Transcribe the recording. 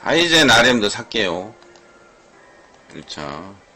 하이젠 RM도 살게요. 1차.